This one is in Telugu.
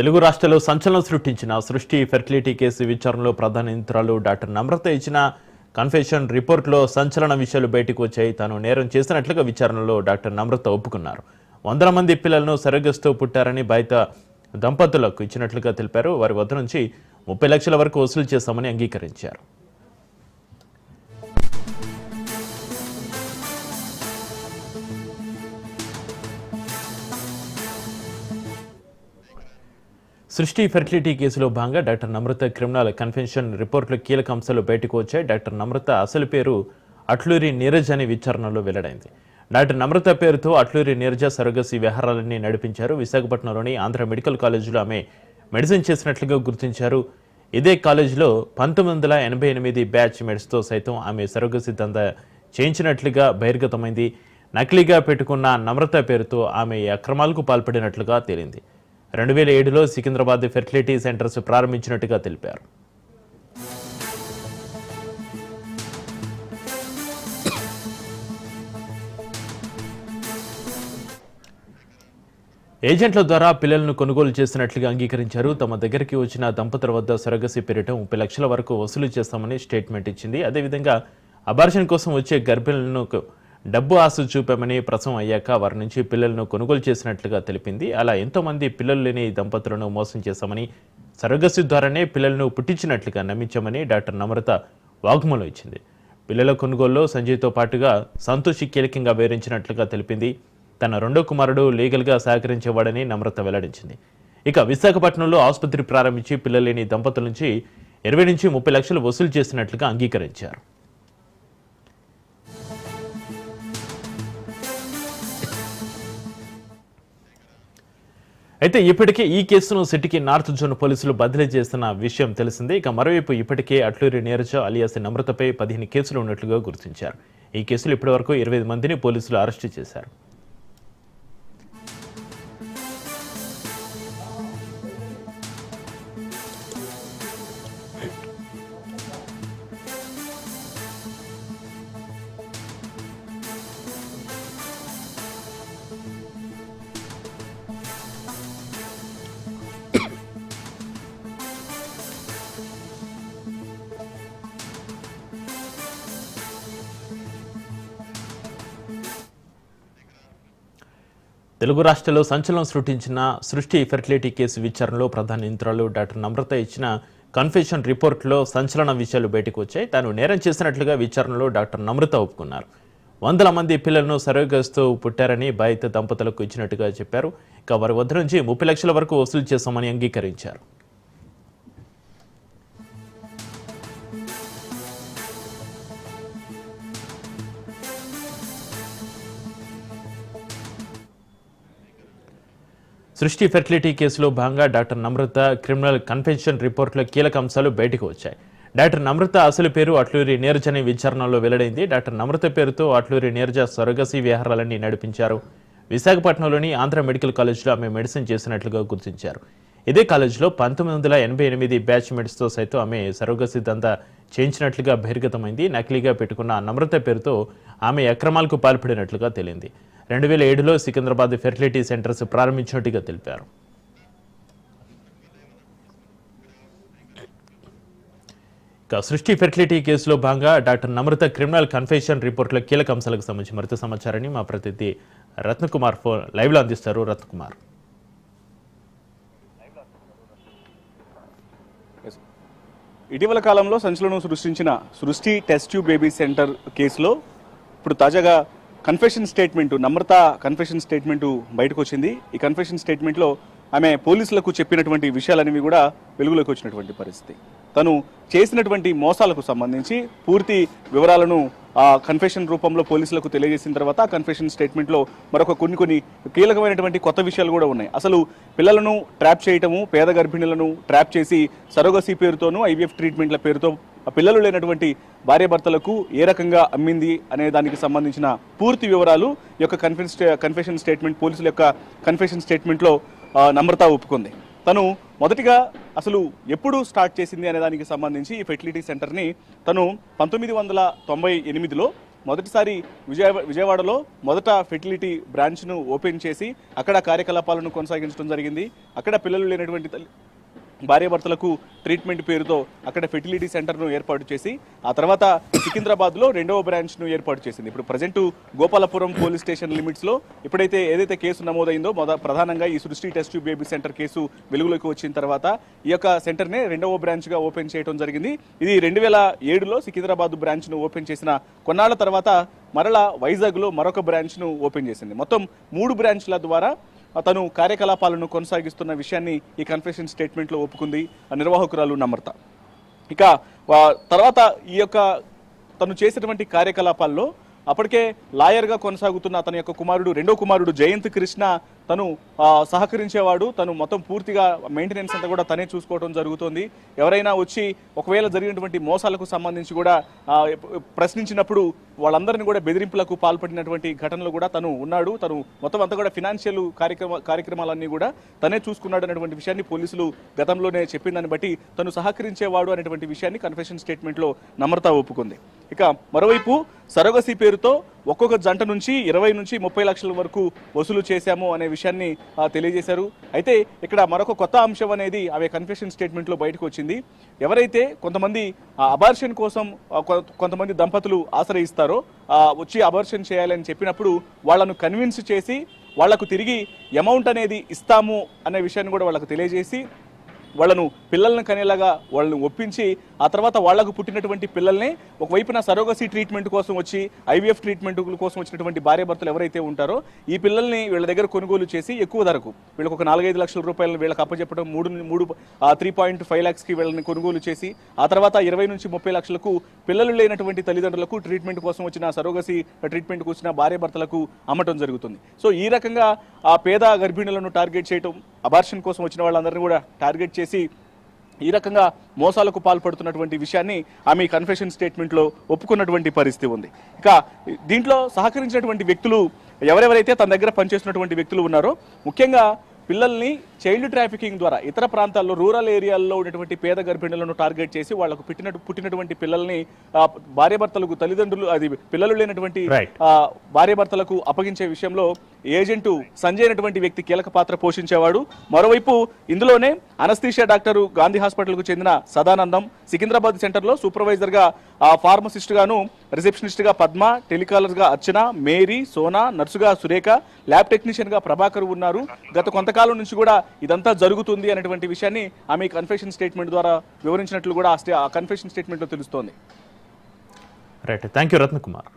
తెలుగు రాష్ట్రాల్లో సంచలనం సృష్టించిన సృష్టి ఫెర్టిలిటీ కేసు విచారణలో ప్రధాన నిందితురాలు డాక్టర్ నమ్రత ఇచ్చిన కన్ఫెషన్ రిపోర్ట్లో సంచలన విషయాలు బయటకు వచ్చాయి. తాను నేరం చేసినట్లుగా విచారణలో డాక్టర్ నమ్రత ఒప్పుకున్నారు. వందల మంది పిల్లలను సరగస్తో పుట్టారని బయట దంపతులకు ఇచ్చినట్లుగా తెలిపారు. వారి వద్ద నుంచి ముప్పై లక్షల వరకు వసూలు చేశామని అంగీకరించారు. సృష్టి ఫెర్టిలిటీ కేసులో భాగంగా డాక్టర్ నమ్రత క్రిమినల్ కన్వెన్షన్ రిపోర్టులో కీలక అంశాలు బయటకు వచ్చాయి. డాక్టర్ నమ్రత అసలు పేరు అట్లూరి నీరజ్ అనే విచారణలో వెల్లడైంది. డాక్టర్ నమ్రత పేరుతో అట్లూరి నీరజ సరగసి వ్యవహారాలన్నీ నడిపించారు. విశాఖపట్నంలోని ఆంధ్ర మెడికల్ కాలేజీలో ఆమె మెడిసిన్ చేసినట్లుగా గుర్తించారు. ఇదే కాలేజీలో పంతొమ్మిది వందల ఎనభై ఎనిమిది బ్యాచ్ మెడ్స్తో సైతం ఆమె సరగసి దంద చేయించినట్లుగా బహిర్గతమైంది. నకిలీగా పెట్టుకున్న నమ్రత పేరుతో ఆమె అక్రమాలకు పాల్పడినట్లుగా తేలింది. రెండు వేల ఏడులో సికింద్రాబాద్ ఫెర్టిలిటీ సెంటర్స్ ప్రారంభించినట్టుగా తెలిపారు. ఏజెంట్ల ద్వారా పిల్లలను కొనుగోలు చేసినట్లుగా అంగీకరించారు. తమ దగ్గరికి వచ్చిన దంపతుల వద్ద సొరగసి పేరిట ముప్పై లక్షల వరకు వసూలు చేస్తామని స్టేట్మెంట్ ఇచ్చింది. అదేవిధంగా అబార్షన్ కోసం వచ్చే గర్భిణులను డబ్బు ఆశ చూపామని ప్రసవం అయ్యాక వారి నుంచి పిల్లలను కొనుగోలు చేసినట్లుగా తెలిపింది. అలా ఎంతోమంది పిల్లలు లేని దంపతులను మోసం చేశామని సరగసి ద్వారానే పిల్లలను పుట్టించినట్లుగా నమ్మించామని డాక్టర్ నమ్రత వాగ్మూలం ఇచ్చింది. పిల్లల కొనుగోలులో సంజయ్తో పాటుగా సంతోషి కీలకంగా వేరించినట్లుగా తెలిపింది. తన రెండో కుమారుడు లీగల్గా సహకరించేవాడని నమ్రత వెల్లడించింది. ఇక విశాఖపట్నంలో ఆసుపత్రి ప్రారంభించి పిల్లలేని దంపతుల నుంచి ఇరవై నుంచి ముప్పై లక్షలు వసూలు చేసినట్లుగా అంగీకరించారు. అయితే ఇప్పటికే ఈ కేసును సిటీకి నార్త్ జోన్ పోలీసులు బదిలీ చేస్తున్న విషయం తెలిసిందే. ఇక మరోవైపు ఇప్పటికే అట్లూరి నీరజ అలియాస్ నమ్రతపై పదిహేను కేసులు ఉన్నట్లుగా గుర్తించారు. ఈ కేసులు ఇప్పటివరకు ఇరవై మందిని పోలీసులు అరెస్టు చేశారు. తెలుగు రాష్ట్రాల్లో సంచలనం సృష్టించిన సృష్టి ఫెర్టిలిటీ కేసు విచారణలో ప్రధాన నిందితురాలు డాక్టర్ నమ్రత ఇచ్చిన కన్ఫెషన్ రిపోర్ట్లో సంచలన విషయాలు బయటకు వచ్చాయి. తాను నేరం చేసినట్లుగా విచారణలో డాక్టర్ నమ్రత ఒప్పుకున్నారు. వందల మంది పిల్లలను సరోగస్తూ పుట్టారని బాధిత దంపతులకు ఇచ్చినట్టుగా చెప్పారు. ఇక వారి వద్ద నుంచి ముప్పై లక్షల వరకు వసూలు చేశామని అంగీకరించారు. సృష్టి ఫెర్టిలిటీ కేసులో భాగంగా డాక్టర్ నమ్రత క్రిమినల్ కన్వెన్షన్ రిపోర్టులో కీలక అంశాలు బయటకు వచ్చాయి. డాక్టర్ నమ్రత అసలు పేరు అట్లూరి నీరజ్ అనే విచారణలో వెల్లడైంది. డాక్టర్ నమ్రత పేరుతో అట్లూరి నీరజ సొరగసి వ్యవహారాలన్నీ నడిపించారు. విశాఖపట్నంలోని ఆంధ్ర మెడికల్ కాలేజ్లో ఆమె మెడిసిన్ చేసినట్లుగా గుర్తించారు. ఇదే కాలేజీలో పంతొమ్మిది వందల ఎనభై ఎనిమిది బ్యాచ్ మెడ్స్తో సైతం ఆమె సరోగసి దందా చేయించినట్లుగా బహిర్గతమైంది. నకిలీగా పెట్టుకున్న నమ్రత పేరుతో ఆమె అక్రమాలకు పాల్పడినట్లుగా తేలింది. రెండు వేల ఏడులో సికింద్రాబాద్ ఫెర్టిలిటీ సెంటర్స్ ప్రారంభించినట్టుగా తెలిపారు. ఇక సృష్టి ఫెర్టిలిటీ కేసులో భాగంగా డాక్టర్ నమ్రత క్రిమినల్ కన్ఫెషన్ రిపోర్ట్లో కీలక అంశాలకు సంబంధించి మరింత సమాచారాన్ని మా ప్రతినిధి రత్నకుమార్ ఫోన్ లైవ్లో అందిస్తారు రత్నకుమార్. ఇటీవల కాలంలో సంచలనం సృష్టించిన సృష్టి టెస్ట్ ట్యూబ్ బేబీ సెంటర్ కేసులో ఇప్పుడు తాజాగా confession statement Namrata confession statement బయటకు వచ్చింది ఈ కన్ఫెషన్ స్టేట్మెంట్లో ఆమె పోలీసులకు చెప్పినటువంటి విషయాలనేవి కూడా వెలుగులోకి వచ్చినటువంటి పరిస్థితి. తను చేసినటువంటి మోసాలకు సంబంధించి పూర్తి వివరాలను కన్ఫెషన్ రూపంలో పోలీసులకు తెలియజేసిన తర్వాత ఆ కన్ఫెషన్ స్టేట్మెంట్లో మరొక కొన్ని కొన్ని కీలకమైనటువంటి కొత్త విషయాలు కూడా ఉన్నాయి. అసలు పిల్లలను ట్రాప్ చేయటము పేద గర్భిణులను ట్రాప్ చేసి సరోగసీ పేరుతోనూ ఐవీఎఫ్ ట్రీట్మెంట్ల పేరుతో ఆ పిల్లలు లేనటువంటి భార్యాభర్తలకు ఏ రకంగా అమ్మింది అనే దానికి సంబంధించిన పూర్తి వివరాలు యొక్క కన్ఫెషన్ కన్ఫెషన్ స్టేట్మెంట్ పోలీసుల యొక్క కన్ఫెషన్ స్టేట్మెంట్లో నమ్రత ఒప్పుకుంది. తను మొదటిగా అసలు ఎప్పుడు స్టార్ట్ చేసింది అనే దానికి సంబంధించి ఈ ఫెర్టిలిటీ సెంటర్ని తను పంతొమ్మిది వందల తొంభై ఎనిమిదిలో మొదటిసారి విజయ విజయవాడలో మొదట ఫెర్టిలిటీ బ్రాంచ్ను ఓపెన్ చేసి అక్కడ కార్యకలాపాలను కొనసాగించడం జరిగింది. అక్కడ పిల్లలు లేనటువంటి భార్యాభర్తలకు ట్రీట్మెంట్ పేరుతో అక్కడ ఫెర్టిలిటీ సెంటర్ను ఏర్పాటు చేసి ఆ తర్వాత సికింద్రాబాద్లో రెండవ బ్రాంచ్ను ఏర్పాటు చేసింది. ఇప్పుడు ప్రజెంట్ గోపాలపురం పోలీస్ స్టేషన్ లిమిట్స్లో ఇప్పుడైతే ఏదైతే కేసు నమోదైందో మొద ప్రధానంగా ఈ Srushti test tube baby centre case వెలుగులోకి వచ్చిన తర్వాత ఈ యొక్క సెంటర్నే రెండవ బ్రాంచ్గా ఓపెన్ చేయడం జరిగింది. ఇది రెండు వేల ఏడులో సికింద్రాబాద్ బ్రాంచ్ను ఓపెన్ చేసిన కొన్నాళ్ళ తర్వాత మరలా వైజాగ్లో మరొక బ్రాంచ్ను ఓపెన్ చేసింది. మొత్తం మూడు బ్రాంచ్ల ద్వారా తను కార్యకలాపాలను కొనసాగిస్తున్న విషయాన్ని ఈ కన్ఫెషన్ స్టేట్మెంట్లో ఒప్పుకుంది. నిర్వాహకురాలు నమ్రత. ఇక వా- తర్వాత ఈ యొక్క తను చేసినటువంటి కార్యకలాపాల్లో అప్పటికే లాయర్గా కొనసాగుతున్న తన యొక్క కుమారుడు రెండో కుమారుడు జయంత్ కృష్ణ తను సహకరించేవాడు తను మొత్తం పూర్తిగా మెయింటెనెన్స్ అంతా కూడా తనే చూసుకోవడం జరుగుతోంది. ఎవరైనా వచ్చి ఒకవేళ జరిగినటువంటి మోసాలకు సంబంధించి కూడా ప్రశ్నించినప్పుడు వాళ్ళందరినీ కూడా బెదిరింపులకు పాల్పడినటువంటి ఘటనలు కూడా తను ఉన్నాడు. తను మొత్తం అంతా కూడా ఫినాన్షియల్ కార్యక్రమ కార్యక్రమాలన్నీ కూడా తనే చూసుకున్నాడు అనేటువంటి విషయాన్ని పోలీసులు గతంలోనే చెప్పిన దాన్ని బట్టి తను సహకరించేవాడు అనేటువంటి విషయాన్ని కన్ఫెషన్ స్టేట్మెంట్లో నమ్రత ఒప్పుకుంది. ఇక మరోవైపు సరోగసి పేరుతో ఒక్కొక్క జంట నుంచి ఇరవై నుంచి ముప్పై లక్షల వరకు వసూలు చేశాము అనే విషయాన్ని తెలియజేశారు. అయితే ఇక్కడ మరొక కొత్త అంశం అనేది ఆమె కన్ఫెషన్ స్టేట్మెంట్లో బయటకు వచ్చింది. ఎవరైతే కొంతమంది అబార్షన్ కోసం కొంతమంది దంపతులు ఆశ్రయిస్తారో వచ్చి అబార్షన్ చేయాలని చెప్పినప్పుడు వాళ్ళను కన్విన్స్ చేసి వాళ్ళకు తిరిగి అమౌంట్ అనేది ఇస్తాము అనే విషయాన్ని కూడా వాళ్ళకు తెలియజేసి వాళ్ళను పిల్లల్ని కనేలాగా వాళ్ళని ఒప్పించి ఆ తర్వాత వాళ్ళకు పుట్టినటువంటి పిల్లల్ని ఒకవైపున సరోగసి ట్రీట్మెంట్ కోసం వచ్చి ఐవీఎఫ్ ట్రీట్మెంట్ కోసం వచ్చినటువంటి భార్యాభర్తలు ఎవరైతే ఉంటారో ఈ పిల్లల్ని వీళ్ళ దగ్గర కొనుగోలు చేసి ఎక్కువ ధరకు వీళ్ళకి ఒక నాలుగైదు లక్షల రూపాయలు వీళ్ళకి అప్పచెప్పడం మూడు మూడు త్రీ పాయింట్ ఫైవ్ ల్యాక్స్కి వీళ్ళని కొనుగోలు చేసి ఆ తర్వాత ఇరవై నుంచి ముప్పై లక్షలకు పిల్లలు లేనటువంటి తల్లిదండ్రులకు ట్రీట్మెంట్ కోసం వచ్చిన సరోగసి ట్రీట్మెంట్కి వచ్చిన భార్యాభర్తలకు అమ్మటం జరుగుతుంది. సో ఈ రకంగా ఆ పేద గర్భిణులను టార్గెట్ చేయటం అబార్షన్ కోసం వచ్చిన వాళ్ళందరినీ కూడా టార్గెట్ చేసి ఈ రకంగా మోసాలకు పాల్పడుతున్నటువంటి విషయాన్ని ఆమె కన్ఫెషన్ స్టేట్మెంట్లో ఒప్పుకున్నటువంటి పరిస్థితి ఉంది. ఇక దీంట్లో సహకరించినటువంటి వ్యక్తులు ఎవరెవరైతే తన దగ్గర పనిచేస్తున్నటువంటి వ్యక్తులు ఉన్నారో ముఖ్యంగా పిల్లల్ని చైల్డ్ ట్రాఫికింగ్ ద్వారా ఇతర ప్రాంతాల్లో రూరల్ ఏరియాల్లో ఉన్నటువంటి పేద గర్భిణులను టార్గెట్ చేసి వాళ్ళకు పుట్టిన పుట్టినటువంటి పిల్లల్ని భార్యాభర్తలకు తల్లిదండ్రులు అది పిల్లలు లేనటువంటి భార్యాభర్తలకు అప్పగించే విషయంలో ఏజెంటు సంజయ్ అనేటువంటి వ్యక్తి కీలక పాత్ర పోషించేవాడు. మరోవైపు ఇందులోనే అనస్థీషియా డాక్టరు గాంధీ హాస్పిటల్కు చెందిన సదానందం సికింద్రాబాద్ సెంటర్లో సూపర్వైజర్ ఆ ఫార్మసిస్ట్ గాను రిసెప్షనిస్ట్గా పద్మ టెలికాలర్గా అర్చన మేరీ సోనా నర్సుగా సురేఖ ల్యాబ్ టెక్నీషియన్గా ప్రభాకర్ ఉన్నారు. గత కొంతకాలం నుంచి కూడా ఇదంతా జరుగుతుంది అనేటువంటి విషయాన్ని ఆమె కన్ఫెషన్ స్టేట్మెంట్ ద్వారా వివరించినట్లు కూడా ఆ ఆ కన్ఫెషన్ స్టేట్మెంట్లో తెలుస్తోంది. రైట్. Thank you Ratnakumar.